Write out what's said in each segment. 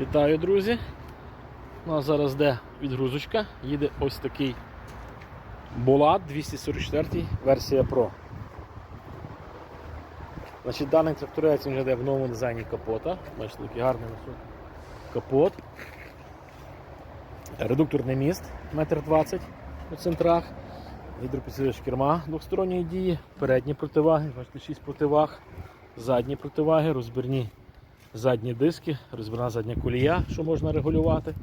Вітаю, друзі! У нас зараз йде відгрузочка. Їде ось такий Булат 244 версія Pro. Значить, Даний тракторець вже йде в новому дизайні капота. Бачите, такий гарний високий капот. Редукторний міст 1,20 м у центрах. Гідропідсилювач керма двосторонньої дії, передні противаги, бачите, 6 противаг, задні противаги, розбірні задні диски, розбірна задня колія, що можна регулювати.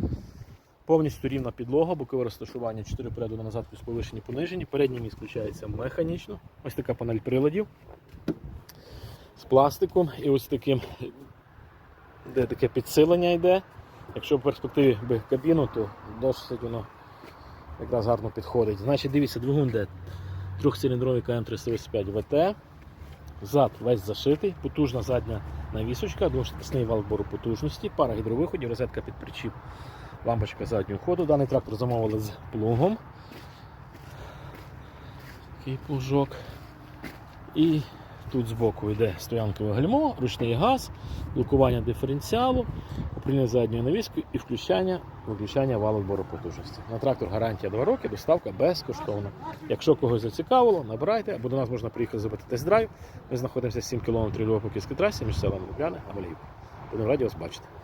Повністю рівна підлога, бокове розташування 4 переду на назад плюс повишені понижені. Передній міст включається механічно. Ось така панель приладів з пластиком і ось таким, де таке підсилення йде. Якщо в перспективі би кабіну, то досить воно якраз гарно підходить. Значить, дивіться, двигун де трьохциліндровий КМ385 ВТ. Зад весь зашитий, потужна задня навісочка, двошкісний вал бору потужності, пара гідровиходів, розетка під причіп, лампочка заднього ходу. Даний трактор замовили з плугом. Такий плужок. І тут збоку йде стоянкове гальмо, ручний газ, блокування диференціалу, управління задньою навіскою і включання, виключання валу боропотужності. На трактор гарантія 2 роки, доставка безкоштовна. Якщо когось зацікавило, набирайте, або до нас можна приїхати зробити тест-драйв. Ми знаходимося 7 км від Львова-Поківській трасі між селами Лубляни, Амаліївка. Будемо раді вас бачити.